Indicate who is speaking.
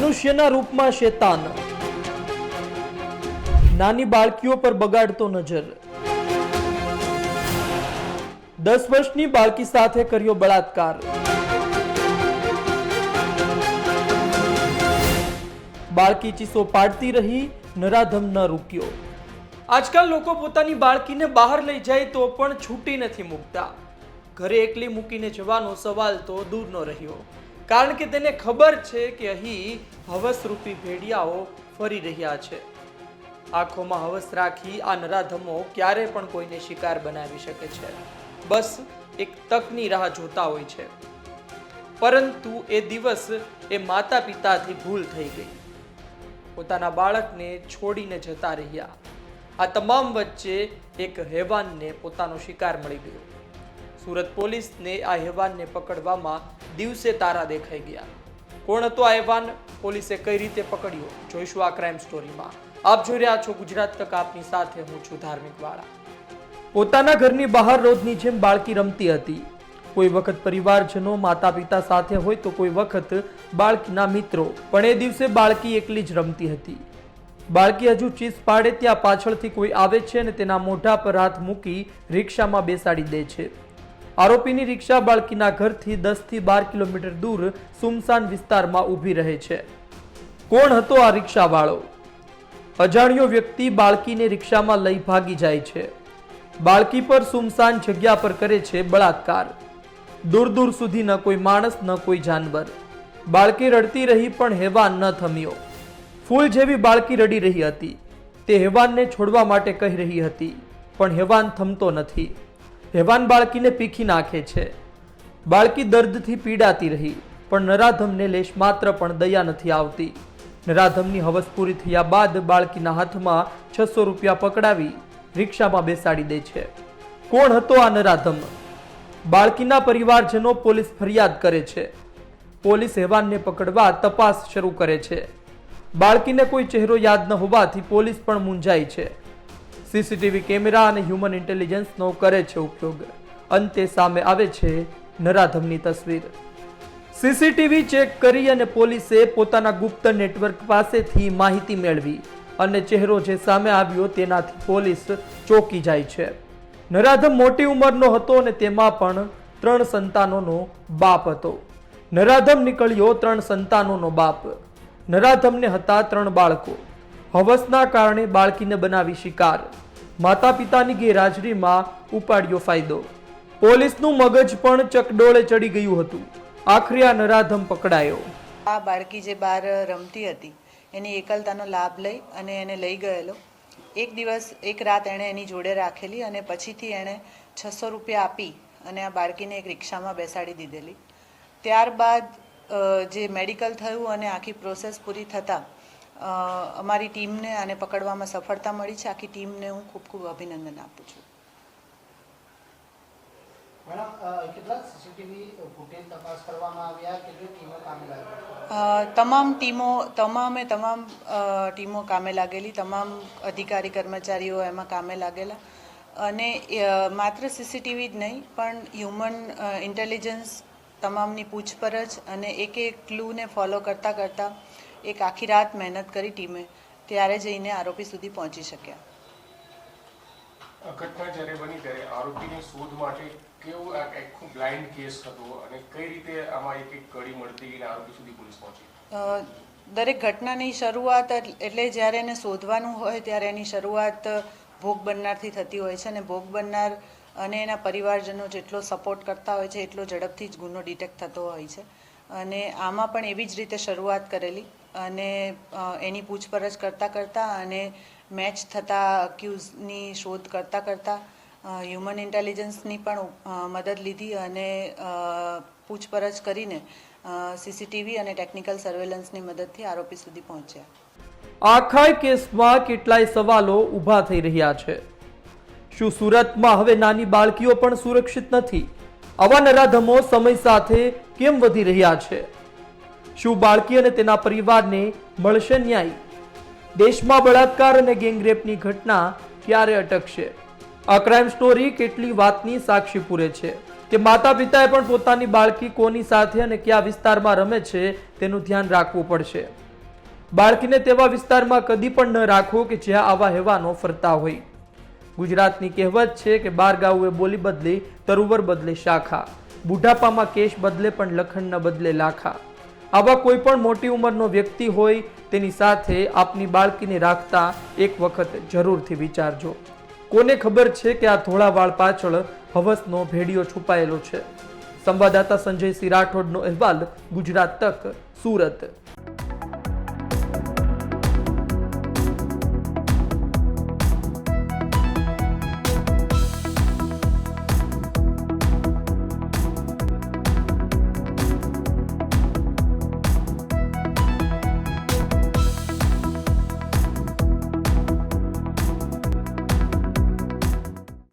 Speaker 1: મનુષ્યના રૂપમાં શેતાન. નાની બાળકીઓ પર બગાડતો નજર. દસ વર્ષની બાળકી સાથે કર્યો બળાત્કાર. બાળકી ચીસો પાડતી રહી, નરાધમ ન રૂક્યો. આજકાલ લોકો પોતાની બાળકીને બહાર લઈ જાય તો પણ છૂટી નથી મૂકતા. ઘરે એકલી મૂકીને જવાનો સવાલ તો દૂરનો રહ્યો. કારણ કે તેને ખબર છે કે અહીં હવસરૂપી ભેડિયાઓ ફરી રહ્યા છે. આંખોમાં હવસ રાખી આ નરાધમો ક્યારે પણ કોઈને શિકાર બનાવી શકે છે. બસ એક તકની રાહ જોતા હોય છે. પરંતુ એ દિવસ એ માતા પિતાથી ભૂલ થઈ ગઈ. પોતાના બાળકને છોડીને જતા રહ્યા. આ તમામ વચ્ચે એક હેવાનને પોતાનો શિકાર મળી ગયો. સુરત પોલીસને આ હેવાનને પકડવામાં દિવસે તારા દેખાઈ ગયા. કોણ હતો આ એવાન? પોલીસે કઈ રીતે પકડ્યો? જોઈશું આ ક્રાઇમ સ્ટોરીમાં આપ જોઈ રહ્યા છો ગુજરાત તક, આપની સાથે હું છું ધાર્મિક વાળા. પોતાના ઘરની બહાર રોજની જેમ બાળકી રમતી હતી. કોઈ વખત પરિવારજનો માતા પિતા સાથે હોય તો કોઈ વખત બાળકીના મિત્રો, પણ એ દિવસે બાળકી એકલી જ રમતી હતી. બાળકી હજુ ચીસ પાડે ત્યાં પાછળથી કોઈ આવે છે અને તેના મોઢા પર હાથ મૂકી રિક્ષામાં બેસાડી દે છે. આરોપીની રિક્ષા બાળકીના ઘરથી દસથી બાર કિલોમીટર દૂર સુમસાન વિસ્તારમાં ઊભી રહે છે. કોણ હતો આ રિક્ષાવાળો? અજાણ્યો વ્યક્તિ બાળકીને રિક્ષામાં લઈ ભાગી જાય છે. બાળકી પર સુમસાન જગ્યા પર કરે છે બળાત્કાર. દૂર દૂર સુધી ન કોઈ માણસ, ન કોઈ જાનવર. બાળકી રડતી રહી પણ હેવાન ન થમ્યો ફૂલ જેવી બાળકી રડી રહી હતી. તે હેવાનને છોડવા માટે કહી રહી હતી, પણ હેવાન થમતો નથી. હેવાન બાળકીને પીખી નાખે છે. બાળકી દર્દથી પીડાતી રહી, પણ નરાધમને લેશ માત્ર પણ દયા નથી આવતી. નરાધમની હવસ પૂરી થયા બાદ બાળકીના હાથમાં છસો રૂપિયા પકડાવી રિક્ષામાં બેસાડી દે છે. કોણ હતો આ નરાધમ? બાળકીના પરિવારજનો પોલીસ ફરિયાદ કરે છે. પોલીસ હેવાનને પકડવા તપાસ શરૂ કરે છે. બાળકીને કોઈ ચહેરો યાદ ન હોવાથી પોલીસ પણ મૂંઝાય છે. સીસીટીવી કેમેરા અને હ્યુમન ઇન્ટેલિજન્સનો કરે છે ઉપયોગ. અંતે સામે આવે છે નરાધમની તસવીર. સીસીટીવી ચેક કરી અને પોલીસે પોતાના ગુપ્ત નેટવર્ક પાસેથી માહિતી મેળવી અને ચહેરો જે સામે આવ્યો તેનાથી પોલીસ ચોંકી જાય છે. નરાધમ મોટી ઉંમરનો હતો અને તેમાં પણ ત્રણ સંતાનોનો બાપ હતો. નરાધમ નીકળ્યો ત્રણ સંતાનોનો બાપ. નરાધમને હતા ત્રણ બાળકો. હવસના કારણે બાળકીને બનાવી શિકાર. માતા પિતાની ગેરહાજરીમાં ઉપાડ્યો ફાયદો. પોલીસનું મગજ પણ ચકડોળે ચડી ગયું હતું. આખરે આ નરાધમ પકડાયો.
Speaker 2: આ બાળકી જે બહાર રમતી હતી, એની એકલતાનો લાભ લઈ અને એને લઈ ગયેલો. એક દિવસ, એક રાત એણે એની જોડે રાખેલી અને પછીથી એણે છસો રૂપિયા આપી અને આ બાળકીને એક રિક્ષામાં બેસાડી દીધેલી. ત્યારબાદ જે મેડિકલ થયું અને આખી પ્રોસેસ પૂરી થતાં અમારી ટીમને આને પકડવામાં સફળતા મળી છે. આખી ટીમને હું ખૂબ ખૂબ અભિનંદન આપું છું. તમામ ટીમો તમામે તમામ ટીમો કામે લાગેલી. તમામ અધિકારી કર્મચારીઓ એમાં કામે લાગેલા. અને માત્ર સીસીટીવી જ નહીં પણ હ્યુમન ઇન્ટેલિજન્સ તમામની પૂછપરછ અને એક એક ક્લૂને ફોલો કરતાં કરતાં એક આખી રાત મહેનત કરી ટીમે ત્યારે જઈને આરોપી સુધી પહોંચી શક્યા.
Speaker 3: ઘટના જ્યારે બની ત્યારે આરોપીની શોધ માટે કેવું આખું બ્લાઇન્ડ કેસ હતો અને કઈ રીતે આમાં એક એક કડી મળતી અને આરોપી સુધી પોલીસ પહોંચી?
Speaker 2: દરેક ઘટનાની શરૂઆત એટલે જ્યારે એને શોધવાનું હોય ત્યારે એની શરૂઆત ભોગ બનનારથી થતી હોય છે અને ભોગ બનનાર અને એના પરિવારજનો જેટલો સપોર્ટ કરતા હોય છે એટલો ઝડપથી જ ગુનો ડિટેક્ટ થતો હોય છે. અને આમાં પણ એવી જ રીતે શરૂઆત કરેલી. અને એની પૂછપરછ કરતાં કરતાં અને મેચ થતા અક્યુઝની શોધ કરતાં કરતાં હ્યુમન ઇન્ટેલિજન્સની પણ મદદ લીધી અને પૂછપરછ કરીને સીસીટીવી અને ટેકનિકલ સર્વેલન્સની મદદથી આરોપી સુધી પહોંચ્યા.
Speaker 1: આખાય કેસમાં કેટલાય સવાલો ઊભા થઈ રહ્યા છે. શું સુરતમાં હવે નાની બાળકીઓ પણ સુરક્ષિત નથી? આવા નરાધમો સમય સાથે કેમ વધી રહ્યા છે? શું બાળકી અને તેના પરિવારને મળશે ન્યાય? દેશમાં બળાત્કાર અને ગેંગરેપની ઘટના ક્યારે અટકશે? આ ક્રાઇમ સ્ટોરી કેટલી વાતની સાક્ષી પૂરે છે? કે માતા પિતાએ પણ પોતાની બાળકી કોની સાથે અને કયા વિસ્તારમાં રમે છે તેનું ધ્યાન રાખવું પડશે. બાળકીને તેવા વિસ્તારમાં કદી પણ ન રાખો કે જ્યાં આવા હેવાનો ફરતા હોય. ગુજરાતની કહેવત છે કે બાર ગાઉએ બોલી બદલી તરુવર બદલે શાખા. બુઢાપામાં કેશ બદલે પણ લખણના બદલે લાખા. આવા કોઈ પણ મોટી ઉંમરનો વ્યક્તિ હોય, તેની સાથે આપની બાળકીને રાખતા એક વખત જરૂરથી વિચારજો. કોને ખબર છે કે આ ધોળા વાળ પાછળ હવસનો ભેડિયો છુપાયેલો છે? સંવાદદાતા સંજય સિંહ રાઠોડનો અહેવાલ ગુજરાત તક, સુરત.